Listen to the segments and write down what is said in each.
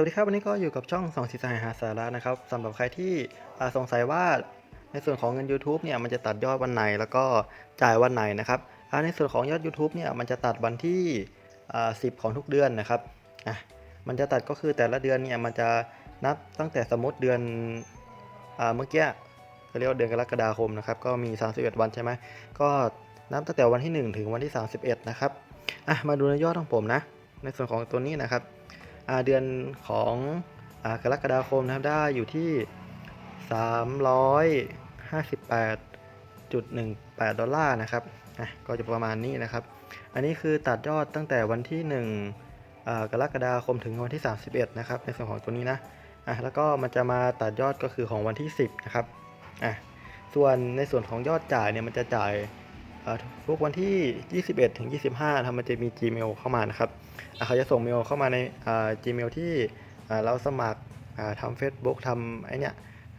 วัสดีครับ วันนี้ก็อยู่กับช่องสองสีสหายหาสาระนะครับสำหรับใครที่สงสัยว่าในส่วนของเงิน YouTube เนี่ยมันจะตัดยอดวันไหนแล้วก็จ่ายวันไหนนะครับในส่วนของยอด YouTube เนี่ยมันจะตัดวันที่ 10 ของทุกเดือนนะครับอะมันจะตัดก็คือแต่ละเดือนเนี่ยมันจะนับตั้งแต่สมมติเดือนอเมื่อกี้เขาเรียกว่าเดือนกรกฎาคมนะครับก็มี 31 วันใช่ไหมก็นับตั้งแต่วันที่ 1 ถึงวันที่ 31 นะครับอะมาดูในยอดของผมนะ ในส่วนของตัวนี้นะครับ เดือนของอากรกฎาคมนะครับได้อยู่ที่ 358.18 ดอลลาร์นะครับอะก็จะประมาณนี้นะครับ อันนี้คือตัดยอดตั้งแต่วันที่1อ่ากรกฎาคมถึงวันที่ 31 นะครับ ในส่วนของตัวนี้นะอะแล้วก็มันจะมาตัดยอดก็คือของวันที่ 10 นะครับอะส่วนในส่วนของยอดจ่ายเนี่ยมันจะจ่ายอ่าทุกวันที่ 21 ถึง 25ทำมันจะมี Gmail เข้ามานะครับ เขาจะส่งเมลเข้ามาในอ่า Gmail ที่อ่าเราสมัครอ่าทำ Facebook ทำไอเนี้ย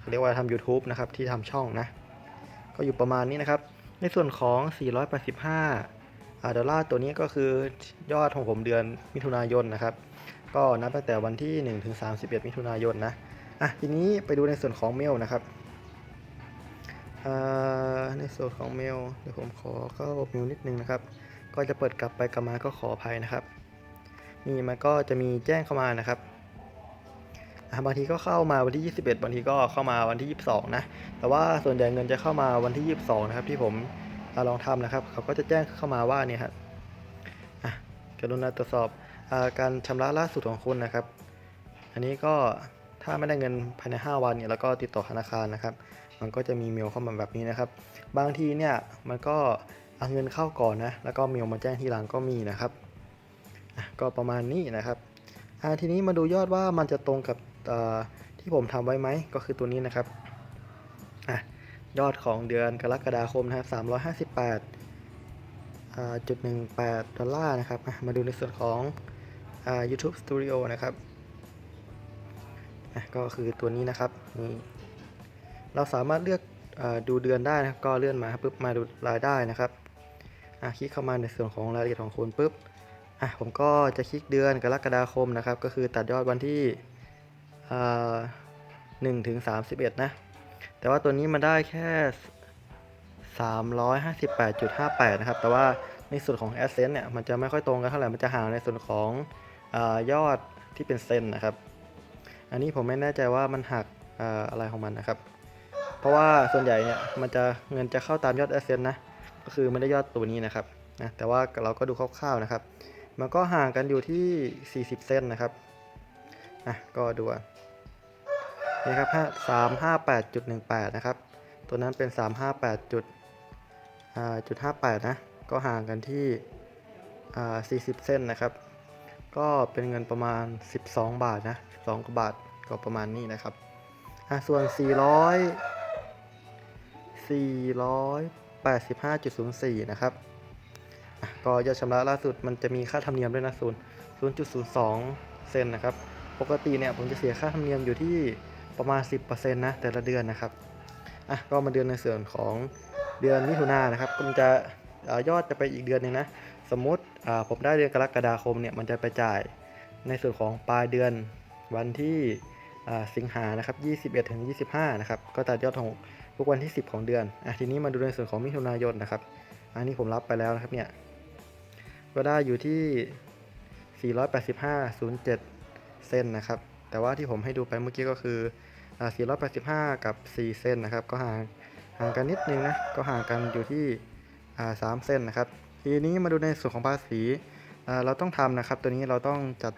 เรียกว่าทำ YouTube นะครับ ที่ทำช่องนะ ก็อยู่ประมาณนี้นะครับ ในส่วนของ 485อ่าดอลลาร์ตัวนี้ก็คือยอดของผมเดือนมิถุนายนนะครับ ก็นับตั้งแต่วันที่ 1 ถึง 31 มิถุนายนนะ อะ ทีนี้ไปดูในส่วนของเมลนะครับ ในส่วนของเมล เดี๋ยวผมขอเข้าเมลนิดนึงนะครับ ก็จะเปิดกลับไปกลับมาก็ขออภัยนะครับ นี่มันก็จะมีแจ้งเข้ามานะครับบางทีก็เข้ามาวันที่ 21 บางทีก็เข้ามาวันที่ 22 นะ แต่ว่าส่วนใหญ่เงินจะเข้ามาวันที่ 22 นะครับ ที่ผมอลองทำนะครับ เขาก็จะแจ้งเข้ามาว่าเนี่ยครับอะกรุณาตรวจสอบอการชำระล่าสุดของคุณนะครับ อันนี้ก็ถ้าไม่ได้เงินภายใน 5 วันเนี่ยแล้วก็ติดต่อธนาคารนะครับ มันก็จะมีเมลเข้ามาแบบนี้นะครับ บางทีเนี่ยมันก็เอาเงินเข้าก่อนนะ แล้วก็เมลมาแจ้งทีหลังก็มีนะครับ ก็ประมาณนี้นะครับทีนี้มาดูยอดว่ามันจะตรงกับที่ผมทำไว้ไหมก็คือตัวนี้นะครับอยอดของเดือนกรกฎาคมนะครับ 358อ่าจุดหนึ่งแปดดอลลาร์นะครับ มาดูในส่วนของอ YouTube Studio นะครับก็คือตัวนี้นะครับนี่เราสามารถเลือกอดูเดือนได้นะก็เลื่อนมาปุ๊บมาดูรายได้นะครับคลิกเข้ามาในส่วนของรายละเอียดของคุณปุ๊บ อะผมก็จะคลิกเดือนกรกฎาคมนะครับ ก็คือตัดยอดวันที่หนึ่งถึงสามสิบเอ็ดนะ แต่ว่าตัวนี้มันได้แค่สามร้อยห้าสิบแปดจุดห้าแปดนะครับ แต่ว่าในส่วนของ a d s e n s e เนี่ยมันจะไม่ค่อยตรงกันเท่าไหร่ มันจะห่างในส่วนของอยอดที่เป็นเซนนะครับ อันนี้ผมไม่แน่ใจว่ามันหักออะไรของมันนะครับ เพราะว่าส่วนใหญ่เนี่ยมันจะเงินจะเข้าตามยอด a d s e n s e นะ ก็คือไม่ได้ยอดตัวนี้นะครับนะแต่ว่าเราก็ดูคร่าวๆนะครับ มันก็ห่างกันอยู่ที่ 40 เซนนะครับ อะ ก็ดูนี่ครับ358.18นะครับ ตัวนั้นเป็น358จุดอ่าจุด58นะ ก็ห่างกันที่อ่า40เซนนะครับ ก็เป็นเงินประมาณ12บาทนะ12กว่าบาทก็ประมาณนี้นะครับ อะ ส่วน400 485.04นะครับ ก็ยอดชำระล่าสุดมันจะมีค่าธรรมเนียมด้วยนะศูนย์ศูนย์จุดศูนย์สองเซนนะครับ ปกติเนี่ยผมจะเสียค่าธรรมเนียมอยู่ที่ประมาณ 10%นะแต่ละเดือนนะครับ อะก็มาเดือนในส่วนของเดือนมิถุนายนนะครับก็มันจะยอดจะไปอีกเดือนหนึ่งนะ สมมุติผมได้เดือนกรกฎาคมเนี่ยมันจะไปจ่ายในส่วนของปลายเดือนวันที่สิงหานะครับ21ถึง25 นะครับ ก็ตัดยอดของทุกวันที่ 10 ของเดือน อะทีนี้มาดูในส่วนของมิถุนายนนะครับ อันนี้ผมรับไปแล้วนะครับเนี่ย ก็ได้อยู่ที่ 485.07 เซนนะครับ แต่ว่าที่ผมให้ดูไปเมื่อกี้ก็คืออ485 กับ 4 เซนนะครับ ก็ห่างห่างกันนิดนึงนะ ก็ห่างกันอยู่ที่อ่า3เซนนะครับ ทีนี้มาดูในส่วนของภาษี เราต้องทำนะครับ ตัวนี้เราต้องจัด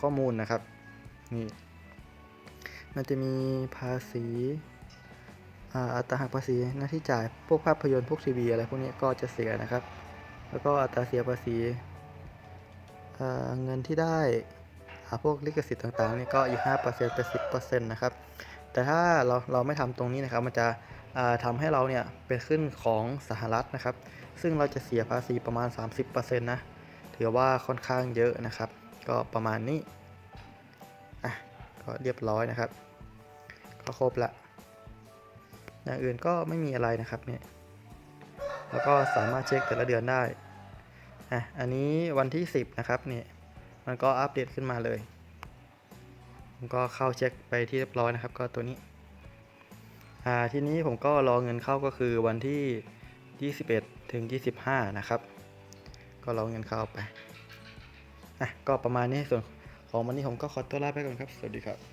ข้อมูลนะครับ นี่ มันจะมีภาษีอ่าอัตราหักภาษีหน้าที่จ่ายพวกภาพยนตร์พวกทีวีอะไรพวกนี้ก็จะเสียนะครับ แล้วก็อัตราเสียภาษีเงินที่ได้อาพวกลิขสิทธิ์ต่างๆนี่ก็อีก5%เป็น10%นะครับ แต่ถ้าเราเราไม่ทำตรงนี้นะครับ มันจะอ่าทำให้เราเนี่ยเป็นขึ้นของสหรัฐนะครับ ซึ่งเราจะเสียภาษีประมาณ 30%นะ ถือว่าค่อนข้างเยอะนะครับ ก็ประมาณนี้ อะ ก็เรียบร้อยนะครับ ก็ครบละ อย่างอื่นก็ไม่มีอะไรนะครับเนี่ย แล้วก็สามารถเช็คแต่ละเดือนได้อะอันนี้วันที่ 10 นะครับเนี่ยมันก็อัปเดตขึ้นมาเลยผมก็เข้าเช็คไปที่เรียบร้อยนะครับ ก็ตัวนี้อ่าทีนี้ผมก็รอเงินเข้าก็คือวันที่ 21 ถึง 25 นะครับ ก็รอเงินเข้าไปอะก็ประมาณนี้ส่วนของวันนี้ผมก็ขอตัวลาไปก่อนครับ สวัสดีครับ